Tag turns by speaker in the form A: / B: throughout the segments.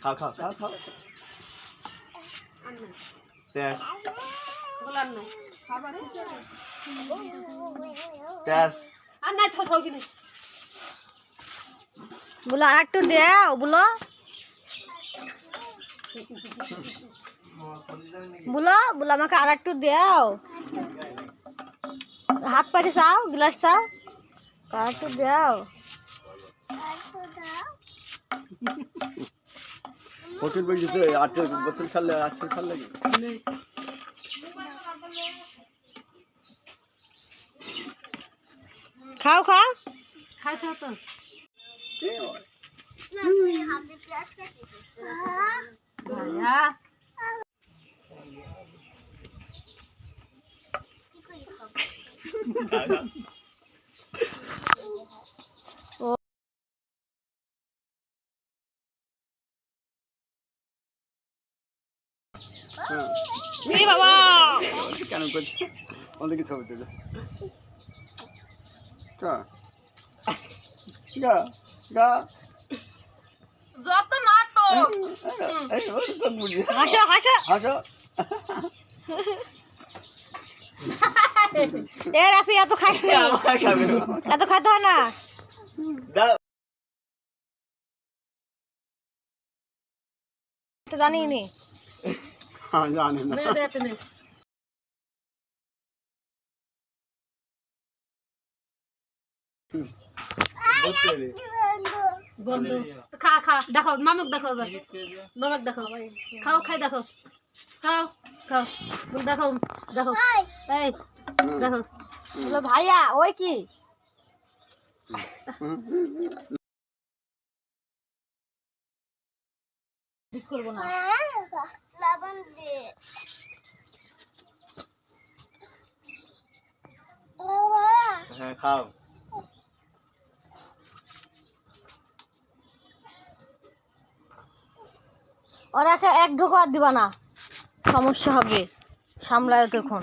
A: খাও খাও খাও খাও।
B: কিছু
A: ট্যাস
B: আর নাই থাও থাও কিনে।
C: বলো আর একটু দাও বলো। বলো বলো আমাকে আর একটু দাও। হাত পাটি চাও গ্লাস চাও আর একটু দাও।
A: হোটেল বেরিয়ে তো আটশো বোতল খালে আটশো খাল লাগে
C: খাও খাও।
B: খাইছো তো ভাইয়া।
C: এ বাবা!
A: কেন করছি? ওদেরকে ছবি তুলে গা গা।
B: যত নাটক!
A: এই ওই চোখ বুঝি
C: হাসো হাসো।
A: হাসো।
C: এ রাফি এত
A: খাবে
C: এত খাইতে হয় না। জানি নি
A: জানি না
B: বন্ধু। খা খা দেখো মামুক দেখো এবার। দেখো খাও খাই দেখো খাও খাও। বল দেখো দেখো এই দেখো
C: ভাইয়া ওই কি? করব না।
A: হ্যাঁ খাও।
C: ওরা এক ঢোকা আর দিবা না। সমস্যা হবে। সামলায় তখন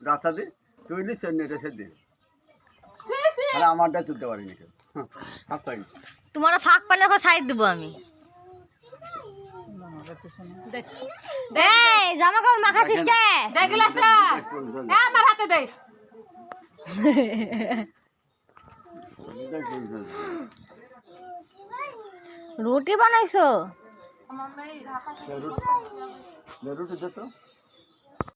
A: নিচ্ছে নেটে সে দে
B: সি সি।
A: তাহলে আমারটা তুলতে পারিনি কেউ। হ্যাঁ, হাফ পাই
C: তোমার ফাঁক পালে ওকে সাইড দেবো আমি।
B: দেখ।
C: এই জামা কাপড় মাখাছিস কে?
B: দেখ গ্লাসটা। এ আমার হাতে দে
C: রুটি বানাইছো?
A: রুটি দে তো।